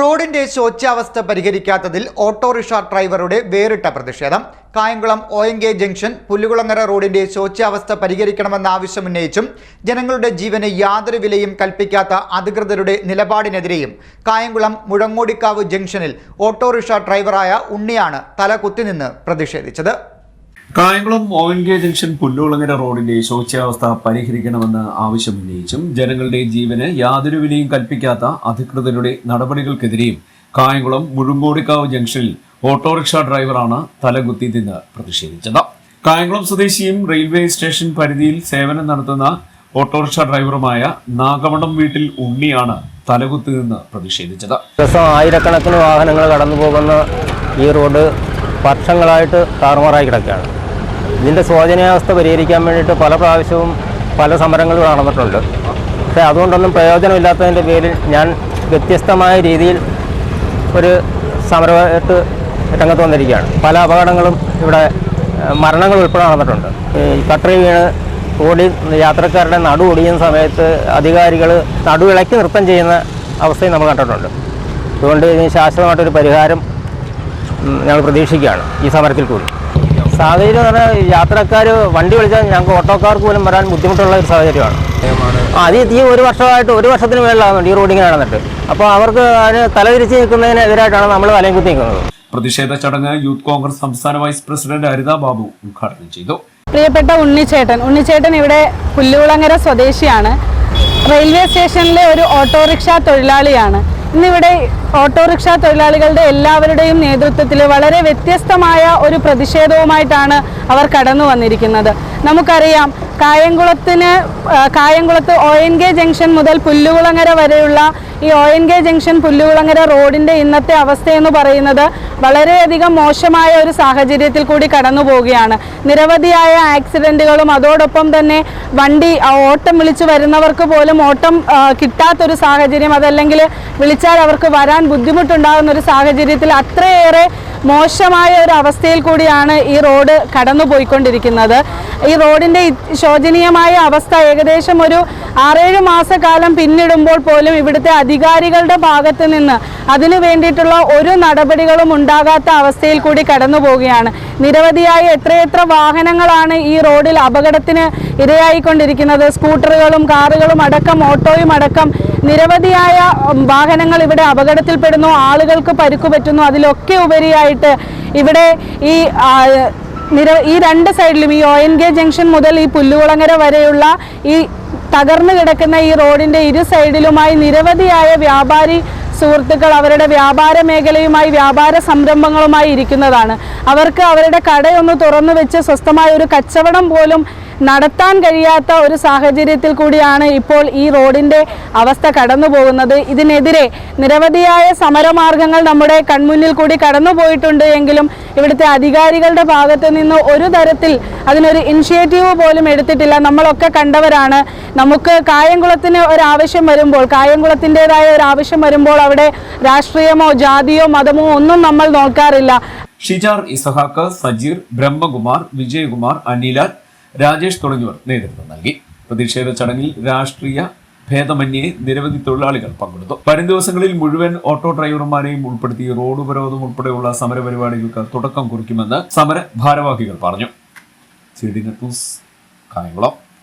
റോഡിന്റെ ശോച്യാവസ്ഥ പരിഹരിക്കാത്തതിൽ ഓട്ടോറിക്ഷ ഡ്രൈവറുടെ വേറിട്ട പ്രതിഷേധം. Kayamkulam O N K junction Pullukulangara റോഡിന്റെ ശോച്യാവസ്ഥ പരിഹരിക്കണമെന്ന ആവശ്യമുന്നയിച്ചും ജനങ്ങളുടെ ജീവന് യാതൊരു വിലയും കൽപ്പിക്കാത്ത അധികൃതരുടെ നിലപാടിനെതിരെയും കായംകുളം മുഴങ്ങോടിക്കാവ് ജംഗ്ഷനിൽ ഓട്ടോറിക്ഷ ഡ്രൈവറായ ഉണ്ണിയാണ് തല കുത്തിനിന്ന് പ്രതിഷേധിച്ചത്. കായംകുളം ഓവൻകെ ജംഗ്ഷൻ പുല്ലുളങ്ങര റോഡിന്റെ ശോച്യാവസ്ഥ പരിഹരിക്കണമെന്ന് ആവശ്യമുന്നയിച്ചും ജനങ്ങളുടെ ജീവന് യാതൊരു വിലയും കൽപ്പിക്കാത്ത അധികൃതരുടെ നടപടികൾക്കെതിരെയും കായംകുളം മുഴുമ്പോടിക്കാവ് ജംഗ്ഷനിൽ ഓട്ടോറിക്ഷ ഡ്രൈവറാണ് തലകുത്തി നിന്ന് പ്രതിഷേധിച്ചത്. കായംകുളം സ്വദേശിയും റെയിൽവേ സ്റ്റേഷൻ പരിധിയിൽ സേവനം നടത്തുന്ന ഓട്ടോറിക്ഷ ഡ്രൈവറുമായ നാഗമണം വീട്ടിൽ ഉണ്ണിയാണ് തലകുത്തി നിന്ന് പ്രതിഷേധിച്ചത്. ദിവസം ആയിരക്കണക്കിന് വാഹനങ്ങൾ കടന്നു പോകുന്ന ഈ റോഡ് വർഷങ്ങളായിട്ട് താറുമാറായി കിടക്കുകയാണ്. ഇതിന്റെ ശോചനീയാവസ്ഥ പരിഹരിക്കാൻ വേണ്ടിയിട്ട് പല പ്രാവശ്യവും പല സമരങ്ങളും നടന്നിട്ടുണ്ട്. പക്ഷേ അതുകൊണ്ടൊന്നും പ്രയോജനമില്ലാത്തതിന്റെ പേരിൽ ഞാൻ വ്യത്യസ്തമായ രീതിയിൽ ഒരു സമരമായിട്ട് രംഗത്ത് വന്നിരിക്കുകയാണ്. പല അപകടങ്ങളും ഇവിടെ മരണങ്ങൾ ഉൾപ്പെടെ നടന്നിട്ടുണ്ട്. കട്ടറി വീണ് ഓടി യാത്രക്കാരുടെ നടു ഒടിയുന്ന സമയത്ത് അധികാരികൾ നടുവിളക്കി നൃത്തം ചെയ്യുന്ന അവസ്ഥയും നമ്മൾ കണ്ടിട്ടുണ്ട്. അതുകൊണ്ട് ഇതിന് ശാശ്വതമായിട്ടൊരു പരിഹാരം ഞങ്ങൾ പ്രതീക്ഷിക്കുകയാണ് ഈ സമരത്തിൽ കൂടി. സാഹചര്യം എന്ന് പറഞ്ഞാൽ യാത്രക്കാർ വണ്ടി വിളിച്ചാൽ ഞങ്ങൾക്ക് ഓട്ടോക്കാർക്ക് പോലും വരാൻ ബുദ്ധിമുട്ടുള്ള ഒരു സാഹചര്യമാണ്. അത് ഈ ഒരു വർഷമായിട്ട് ഒരു വർഷത്തിന് മേളിലാണ് ഈ റോഡിങ് നടന്നിട്ട്. അപ്പോൾ അവർക്ക് അതിന് തലതിരിച്ച് നിൽക്കുന്നതിനെതിരായിട്ടാണ് നമ്മൾ വലയം കുത്തി നിൽക്കുന്നത്. പ്രതിഷേധ ചടങ്ങ് യൂത്ത് കോൺഗ്രസ് സംസ്ഥാന വൈസ് പ്രസിഡന്റ് ഹരിത ബാബു ഉദ്ഘാടനം ചെയ്തു. പ്രിയപ്പെട്ട ഉണ്ണിച്ചേട്ടൻ ഉണ്ണിച്ചേട്ടൻ ഇവിടെ പുല്ലുകുളങ്ങര സ്വദേശിയാണ്. റെയിൽവേ സ്റ്റേഷനിലെ ഒരു ഓട്ടോറിക്ഷ തൊഴിലാളിയാണ്. ഇന്നിവിടെ ഓട്ടോറിക്ഷ തൊഴിലാളികളുടെ എല്ലാവരുടെയും നേതൃത്വത്തിൽ വളരെ വ്യത്യസ്തമായ ഒരു പ്രതിഷേധവുമായിട്ടാണ് അവർ കടന്നു വന്നിരിക്കുന്നത് നമുക്കറിയാം കായംകുളത്തിന് കായംകുളത്ത് ഒ എൻ കെ ജംഗ്ഷൻ മുതൽ പുല്ലുകുളങ്ങര വരെയുള്ള ഈ O N K junction Pullukulangara റോഡിന്റെ ഇന്നത്തെ അവസ്ഥയെന്ന് പറയുന്നത് വളരെയധികം മോശമായ ഒരു സാഹചര്യത്തിൽ കൂടി കടന്നു പോവുകയാണ്. നിരവധിയായ ആക്സിഡന്റുകളും അതോടൊപ്പം തന്നെ വണ്ടി ഓട്ടം വിളിച്ച് വരുന്നവർക്ക് പോലും ഓട്ടം കിട്ടാത്തൊരു സാഹചര്യം അതല്ലെങ്കിൽ വിളിച്ചാൽ അവർക്ക് വരാൻ ബുദ്ധിമുട്ടുണ്ടാകുന്ന ഒരു സാഹചര്യത്തിൽ അത്രയേറെ മോശമായ ഒരു അവസ്ഥയിൽ കൂടിയാണ് ഈ റോഡ് കടന്നു പോയിക്കൊണ്ടിരിക്കുന്നത് ഈ റോഡിന്റെ ശോചനീയമായ അവസ്ഥ ഏകദേശം ഒരു ആറേഴ് മാസക്കാലം പിന്നിടുമ്പോൾ പോലും ഇവിടുത്തെ അധികാരികളുടെ ഭാഗത്ത് നിന്ന് അതിനു വേണ്ടിയിട്ടുള്ള ഒരു നടപടികളും ഉണ്ടാകാത്ത അവസ്ഥയിൽ കൂടി കടന്നു പോവുകയാണ് നിരവധിയായ എത്രയെത്ര വാഹനങ്ങളാണ് ഈ റോഡിൽ അപകടത്തിന് ഇരയായിക്കൊണ്ടിരിക്കുന്നത്. സ്കൂട്ടറുകളും കാറുകളും അടക്കം ഓട്ടോയും അടക്കം നിരവധിയായ വാഹനങ്ങൾ ഇവിടെ അപകടത്തിൽപ്പെടുന്നു. ആളുകൾക്ക് പരുക്കു പറ്റുന്നു. അതിലൊക്കെ ഉപരിയായിട്ട് ഇവിടെ ഈ നിര ഈ രണ്ട് സൈഡിലും ഈ ഒ എൻ കെ ജംഗ്ഷൻ മുതൽ ഈ പുല്ലുകുളങ്ങര വരെയുള്ള ഈ തകർന്നു കിടക്കുന്ന ഈ റോഡിന്റെ ഇരു സൈഡിലുമായി നിരവധിയായ വ്യാപാരി സുഹൃത്തുക്കൾ അവരുടെ വ്യാപാര മേഖലയുമായി വ്യാപാര സംരംഭങ്ങളുമായി ഇരിക്കുന്നതാണ്. അവർക്ക് അവരുടെ കടയൊന്ന് തുറന്നു വെച്ച് സ്വസ്ഥമായ ഒരു കച്ചവടം പോലും നടത്താൻ കഴിയാത്ത ഒരു സാഹചര്യത്തിൽ കൂടിയാണ് ഇപ്പോൾ ഈ റോഡിന്റെ അവസ്ഥ കടന്നു പോകുന്നത് ഇതിനെതിരെ നിരവധിയായ സമരമാർഗങ്ങൾ നമ്മുടെ കൺമുന്നിൽ കൂടി കടന്നു പോയിട്ടുണ്ട് എങ്കിലും ഇവിടുത്തെ അധികാരികളുടെ ഭാഗത്ത് നിന്ന് ഒരു തരത്തിൽ അതിനൊരു ഇനിഷ്യേറ്റീവ് പോലും എടുത്തിട്ടില്ല. നമ്മളൊക്കെ കണ്ടവരാണ്. നമുക്ക് കായംകുളത്തിന് ഒരാവശ്യം വരുമ്പോൾ കായംകുളത്തിന്റെതായ ഒരു ആവശ്യം വരുമ്പോൾ അവിടെ രാഷ്ട്രീയമോ ജാതിയോ മതമോ ഒന്നും നമ്മൾ നോക്കാറില്ല. ഷിജാർ ഇസഹാക്ക് സജീർ ബ്രഹ്മകുമാർ വിജയകുമാർ അനിലാൽ രാജേഷ് തുടങ്ങിയവർ നേതൃത്വം നൽകി. പ്രതിഷേധ ചടങ്ങിൽ രാഷ്ട്രീയ ഭേദമന്യേ നിരവധി തൊഴിലാളികൾ പങ്കെടുത്തു. വരും ദിവസങ്ങളിൽ മുഴുവൻ ഓട്ടോ ഡ്രൈവർമാരെയും ഉൾപ്പെടുത്തി റോഡ് ഉപരോധം ഉൾപ്പെടെയുള്ള സമരപരിപാടികൾക്ക് തുടക്കം കുറിക്കുമെന്ന് സമര ഭാരവാഹികൾ പറഞ്ഞു ന്യൂസ് കായംകുളം.